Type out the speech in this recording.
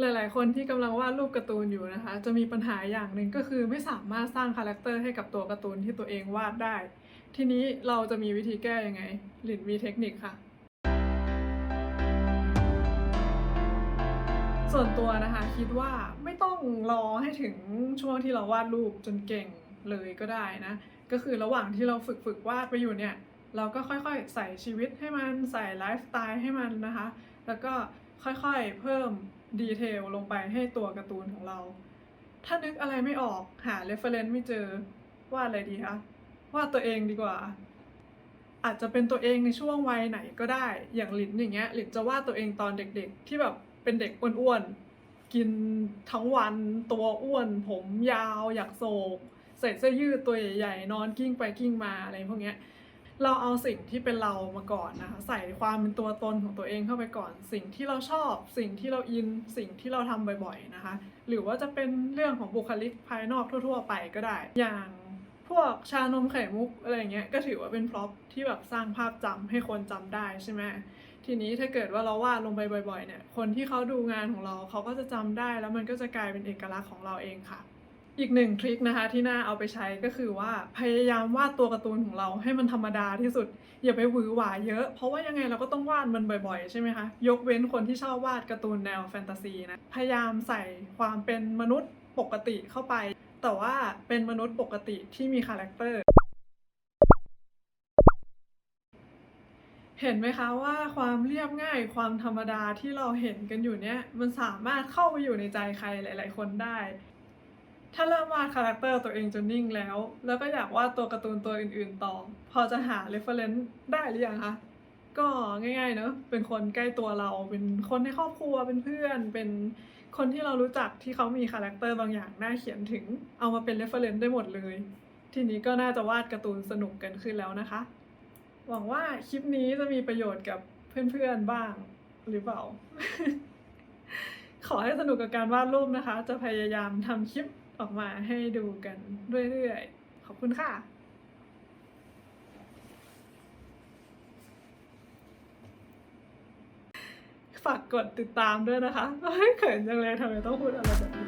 หลาย ๆ คนที่กำลังวาดรูปการ์ตูนอยู่นะคะ จะมีปัญหาอย่างหนึ่งก็คือไม่สามารถสร้างคาแรคเตอร์ให้กับตัวการ์ตูนที่ตัวเองวาดได้ ทีนี้เราจะมีวิธีแก้ยังไง หลินมีเทคนิคค่ะ ส่วนตัวนะคะคิดว่าไม่ต้องรอให้ถึงช่วงที่เราวาดรูปจนเก่งเลยก็ได้นะ ก็คือระหว่างที่เราฝึกฝึกวาดไปอยู่เนี่ย เราก็ค่อยๆ ใส่ชีวิตให้มันใส่ไลฟ์สไตล์ให้มันนะคะ แล้วก็ค่อยๆเพิ่ม ดีเทลลงไปให้ตัวการ์ตูนของเรา ถ้านึกอะไรไม่ออกหาเรฟเฟรนซ์ไม่เจอวาดอะไรดีคะวาดตัวเองดีกว่า อาจจะเป็นตัวเองในช่วงวัยไหนก็ได้อย่างหลินอย่างเงี้ยหลินจะวาดตัวเองตอนเด็กๆ ที่แบบเป็นเด็กอ้วนๆกินทั้งวันตัวอ้วน ผมยาวอยากโศกใส่เสื้อยืดตัวใหญ่ๆนอนกิ้งไปกิ้งมาอะไรพวกเนี้ย เราเอาสิ่งที่เป็นเรามาก่อนนะคะใส่ความเป็นตัวตนของตัวเองเข้าไปก่อน สิ่งที่เราชอบ สิ่งที่เราอินสิ่งที่เราทำบ่อยๆนะคะ หรือว่าจะเป็นเรื่องของบุคลิกภายนอกทั่ว ๆ ไปก็ได้ อย่างพวกชานมไข่มุกอะไรเงี้ยก็ถือว่าเป็นพร็อพที่แบบสร้างภาพจำให้คนจำได้ใช่ไหมทีนี้ถ้าเกิดว่าเราวาดลงไปบ่อยๆเนี่ยคนที่เขาดูงานของเราเขาก็จะจำได้แล้วมันก็จะกลายเป็นเอกลักษณ์ของเราเองค่ะ อีกหนึ่งทริคนะคะที่น่าเอาไปใช้ก็คือว่าพยายามวาดตัวการ์ตูนของเราให้มันธรรมดาที่สุด อย่าไปหวือหวาเยอะ เพราะว่ายังไงเราก็ต้องวาดมันบ่อยๆ ใช่ไหมคะ ยกเว้นคนที่ชอบวาดการ์ตูนแนวแฟนตาซีนะพยายามใส่ความเป็นมนุษย์ปกติเข้าไป แต่ว่าเป็นมนุษย์ปกติที่มีคาแรคเตอร์เห็นไหมคะว่าความเรียบง่ายความธรรมดาที่เราเห็นกันอยู่เนี่ยมันสามารถเข้าไปอยู่ในใจใครหลาย ๆ คนได้ ถ้าเริ่มวาดคาแรคเตอร์ตัวเองจนนิ่งแล้ว แล้วก็อยากวาดตัวการ์ตูนตัวอื่นๆต่อ พอจะหา reference ได้หรือยังคะ ก็ง่ายๆเนอะเป็นคนใกล้ตัวเรา เป็นคนในครอบครัว เป็นเพื่อน เป็นคนที่เรารู้จักที่เขามีคาแรคเตอร์บางอย่างน่าเขียนถึง เอามาเป็น reference ได้หมดเลย ทีนี้ก็น่าจะวาดการ์ตูนสนุกกันขึ้นแล้วนะคะ หวังว่าคลิปนี้จะมีประโยชน์กับเพื่อนๆบ้างหรือเปล่า ขอให้สนุกกับการวาดรูปนะคะ จะพยายามทำคลิป ออกมาให้ดูกันเรื่อยๆ ขอบคุณค่ะฝากกดติดตามด้วยนะคะเฮ้ยเขินจังเลยทำไมต้องพูดอะไรแบบนี้